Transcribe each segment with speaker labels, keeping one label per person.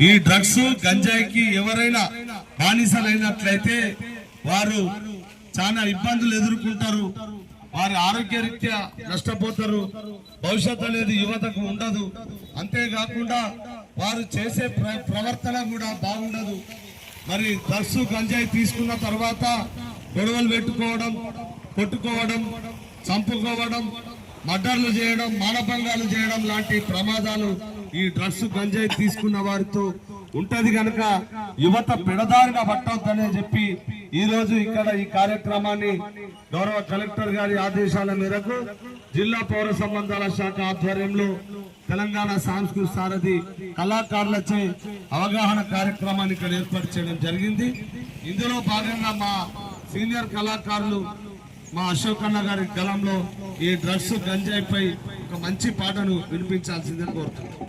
Speaker 1: ఈ డ్రగ్స్ గంజాయికి ఎవరైనా బానిసలైనట్లయితే వారు చాలా ఇబ్బందులు ఎదుర్కొంటారు. వారి ఆరోగ్యరీత్యా నష్టపోతారు. భవిష్యత్తు అనేది యువతకు ఉండదు. అంతేకాకుండా వారు చేసే ప్ర- ప్రవర్తన కూడా బాగుండదు. మరి డ్రగ్స్ గంజాయి తీసుకున్న తర్వాత గొడవలు పెట్టుకోవడం కొట్టుకోవడం చంపుకోవడం మర్డర్లు చేయడం మానభంగాలు చేయడం లాంటి ప్రమాదాలు ఈ డ్రగ్స్ గంజాయి తీసుకున్న వారితో ఉంటది కనుక యువత పెడదారిన పట్టవద్దనే చెప్పి ఈ రోజు ఇక్కడ ఈ కార్యక్రమాన్ని గౌరవ కలెక్టర్ గారి ఆదేశాల మేరకు జిల్లా పౌర సంబంధాల శాఖ ఆధ్వర్యంలో తెలంగాణ సాంస్కృతిక సారథి కళాకారులచే అవగాహన కార్యక్రమాన్ని ఇక్కడ ఏర్పాటు చేయడం జరిగింది. ఇందులో భాగంగా మా సీనియర్ కళాకారులు మా అశోక్ అన్న గారి గలంలో ఈ డ్రగ్స్ గంజాయిపై ఒక మంచి పాటను వినిపించాల్సిందని కోరుతున్నాను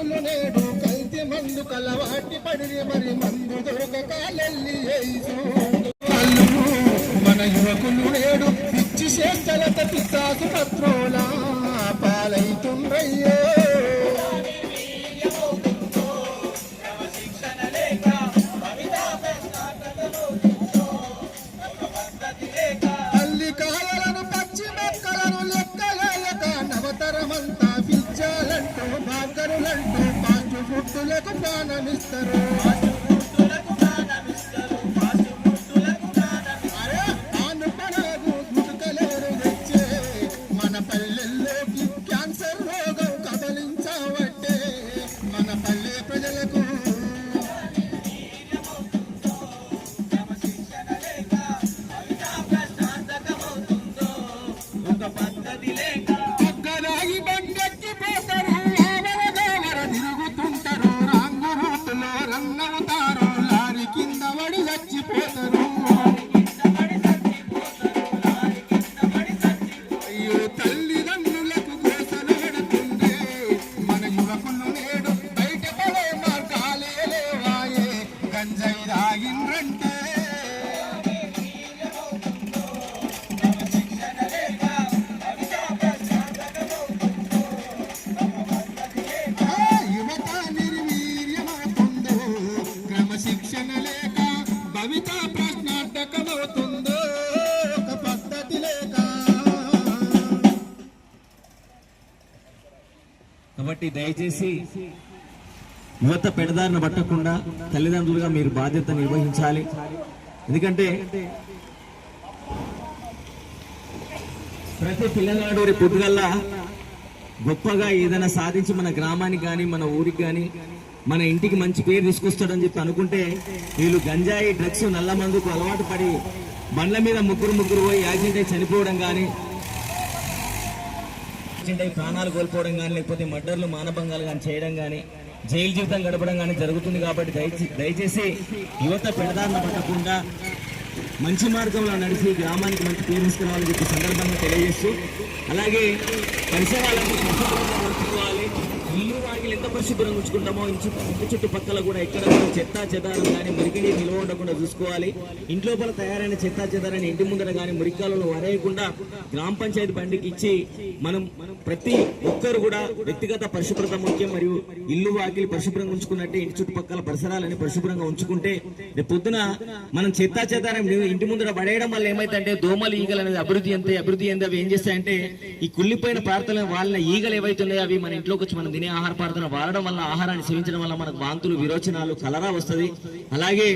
Speaker 2: మన నేడు కల్తీ మందు కలవాటి పడి మరి మందు దొరకక వాళ్ళు మన యువకులు నేడు పిచ్చి చేస్తల పిస్తాసు పత్రోలా పాలైతుండ్రయ్యో. పాంచు దానమిస్తారు. క్రమశిక్షణ లేక భవిత ప్రశ్నార్థకమవుతుందో ఒక పద్ధతి లేక.
Speaker 3: కాబట్టి దయచేసి యువత పెడదారిన పట్టకుండా తల్లిదండ్రులుగా మీరు బాధ్యత నిర్వహించాలి. ఎందుకంటే ప్రతి పిల్లగాడు రేపు పొద్దుగల్లా గొప్పగా ఏదైనా సాధించి మన గ్రామానికి కానీ మన ఊరికి కానీ మన ఇంటికి మంచి పేరు తీసుకొస్తాడని చెప్పి అనుకుంటే వీళ్ళు గంజాయి డ్రగ్స్ నల్ల మందుకు అలవాటు పడి బండ్ల మీద ముగ్గురు ముగ్గురు పోయి యాక్సిడెంట్ అయి చనిపోవడం కానీ యాక్సిడెంట్ అయి ప్రాణాలు కోల్పోవడం కానీ లేకపోతే మర్డర్లు మానభంగాలు కానీ చేయడం కానీ జైలు జీవితం గడపడం కానీ జరుగుతుంది కాబట్టి దయచేసి యువత పెడదారిన పట్టకుండా మంచి మార్గంలో నడిచి గ్రామానికి మంచి పేరు తీసుకురావాలని చెప్పి సందర్భంగా తెలియజేస్తూ అలాగే పరిసరాలను ఉంచుకోవాలి ఇల్లు వాకిలు ఎంత పరిశుభ్రంగా ఉంచుకుంటామో ఇంటి చుట్టుపక్కల కూడా ఎక్కడ చెత్తా చెత్త చెదారం కానీ మురికి నిల్వ ఉండకుండా చూసుకోవాలి. ఇంట్లోపల తయారైన చెత్త చెదారాన్ని ఇంటి ముందర కానీ మురికాలలో వరేయకుండా గ్రామ పంచాయతీ బండికి ఇచ్చి మనం ప్రతి ఒక్కరు కూడా వ్యక్తిగత పరిశుభ్రత ముఖ్యం మరియు ఇల్లు వాకిలి పరిశుభ్రంగా ఉంచుకున్నట్టే ఇంటి చుట్టుపక్కల పరిసరాలని పరిశుభ్రంగా ఉంచుకుంటే రేపు పొద్దున మనం చెత్త చెదారం ఇంటి ముందర పడేయడం వల్ల ఏమైతే దోమలు ఈగలు అనేది అభివృద్ధి అంతే అభివృద్ధి అంతే అవి ఏం చేస్తాయంటే ఈ కుళ్ళిపోయిన ప్రార్థన వాళ్ళ ఈగలు ఏవైతున్నాయో అవి మన ఇంట్లోకి వచ్చి మనం తినే ఆహార పదార్థాలు మారడం వల్ల ఆహారాన్ని సేవించడం వల్ల మనకు వాంతులు విరోచనాలు కలరా వస్తుంది. అలాగే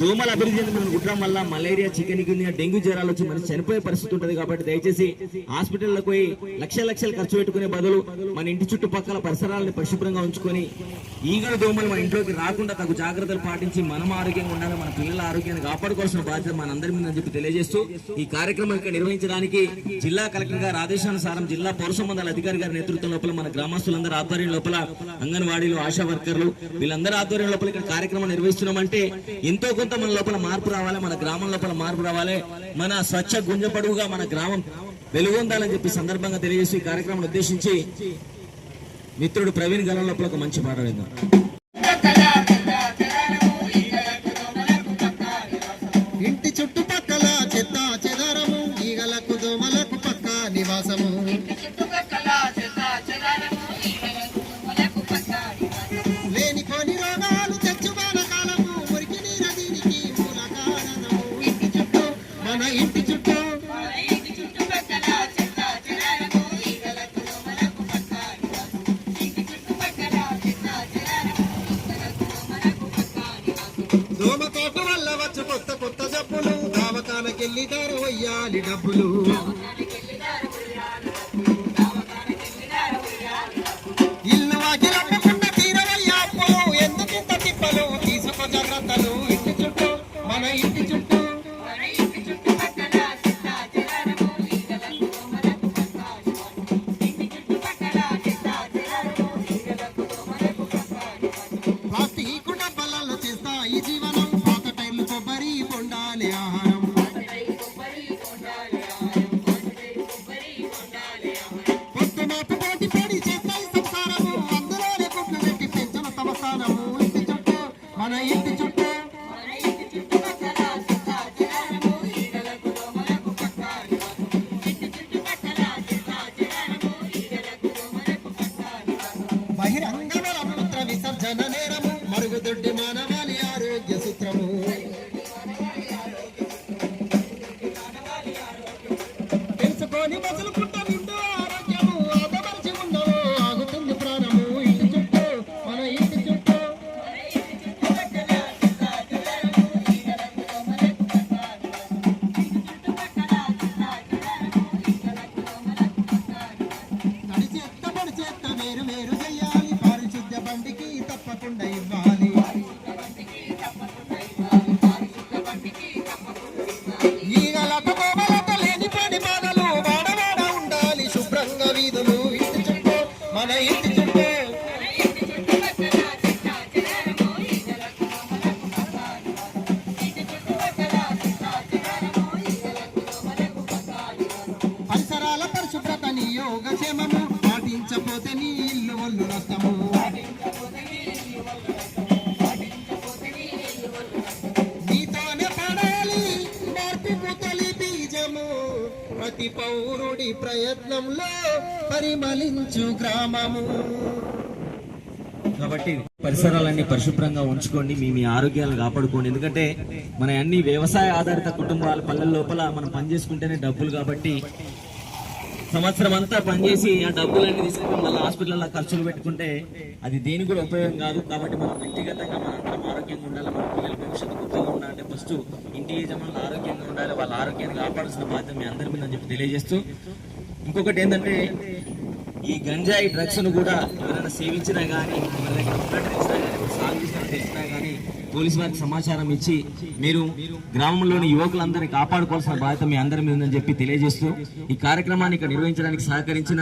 Speaker 3: దోమల అభివృద్ధి చెంది మనం కుట్టడం వల్ల మలేరియా చికెన్ గున్యా డెంగ్యూ జ్వరాలు వచ్చి మనకి చనిపోయే పరిస్థితి ఉంటుంది కాబట్టి దయచేసి హాస్పిటల్లోకి పోయి లక్షల లక్షలు ఖర్చు పెట్టుకునే బదులు మన ఇంటి చుట్టుపక్కల పరిసరాలను పరిశుభ్రంగా ఉంచుకొని ఈగల దోమలు మన ఇంట్లోకి రాకుండా తగు జాగ్రత్తలు పాటించి మనం ఆరోగ్యంగా ఉండాలి మన పిల్లల ఆరోగ్యాన్ని కాపాడుకోవాల్సిన బాధ్యత మనందరి మీద అని చెప్పి తెలియజేస్తూ ఈ కార్యక్రమం ఇక్కడ నిర్వహించడానికి జిల్లా కలెక్టర్ గారు ఆదేశానుసారం జిల్లా పౌర సంబంధాల అధికారి గారి నేతృత్వం లోపల మన గ్రామస్తులందరూ ఆధ్వర్యం లోపల అంగన్వాడీలు ఆశా వర్కర్లు వీళ్ళందరూ ఆధ్వర్యం లోపల ఇక్కడ కార్యక్రమం నిర్వహిస్తున్నామంటే ఎంతో కొంత మన లోపల మార్పు రావాలి మన గ్రామం లోపల మార్పు రావాలి మన స్వచ్ఛ గుంజపడుగుగా మన గ్రామం వెలుగొందాలని చెప్పి సందర్భంగా తెలియజేసి ఈ కార్యక్రమం ఉద్దేశించి మిత్రుడు ప్రవీణ్ గలం లోపల ఒక మంచి పాట విందాం.
Speaker 2: తల్లిదారు దారు వయ్యాలి డబ్బులు. நேரம் తప్పకుండా ఇవ్వాలి ప్రతి పౌరుడి ప్రయత్నంలో పరిమళించు గ్రామము.
Speaker 3: కాబట్టి పరిసరాలన్నీ పరిశుభ్రంగా ఉంచుకోండి మీ మీ ఆరోగ్యాలను కాపాడుకోండి. ఎందుకంటే మన అన్ని వ్యవసాయ ఆధారిత కుటుంబాల పల్లెల లోపల మనం పని చేసుకుంటేనే డబ్బులు కాబట్టి సంవత్సరం అంతా పనిచేసి ఆ డబ్బులన్నీ తీసుకుని మళ్ళీ హాస్పిటల్లో ఖర్చులు పెట్టుకుంటే అది దేనికి కూడా ఉపయోగం కాదు. కాబట్టి మనం వ్యక్తిగతంగా మనందరం ఆరోగ్యంగా ఉండాలి. మన పిల్లల భవిష్యత్తు గొప్పగా ఉండాలంటే ఫస్ట్ ఇంటి యజమానులు ఆరోగ్యంగా ఉండాలి. వాళ్ళ ఆరోగ్యాన్ని కాపాడాల్సిన బాధ్యత మీ అందరి మీద అని చెప్పి తెలియజేస్తూ ఇంకొకటి ఏంటంటే ఈ గంజాయి డ్రగ్స్ను కూడా ఎవరైనా సేవించినా కానీ ఎవరి దగ్గర సాగు తెలిసినా కానీ పోలీసు వారికి సమాచారం ఇచ్చి మీరు గ్రామంలోని యువకులందరినీ కాపాడుకోవాల్సిన బాధ్యత మీ అందరి మీద ఉందని చెప్పి తెలియజేస్తూ ఈ కార్యక్రమాన్ని ఇక్కడ నిర్వహించడానికి సహకరించిన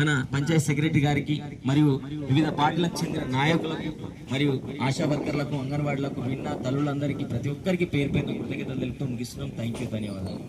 Speaker 3: మన పంచాయత్ సెక్రటరీ గారికి మరియు వివిధ పార్టీలకు చెందిన నాయకులకు మరియు ఆశా వర్కర్లకు అంగన్వాడీలకు విన్న తల్లులందరికీ ప్రతి ఒక్కరికి పేరు పేరు కృతజ్ఞతలు తెలుపుతూ ముగిస్తున్నాం. థ్యాంక్ యూ ధన్యవాదాలు.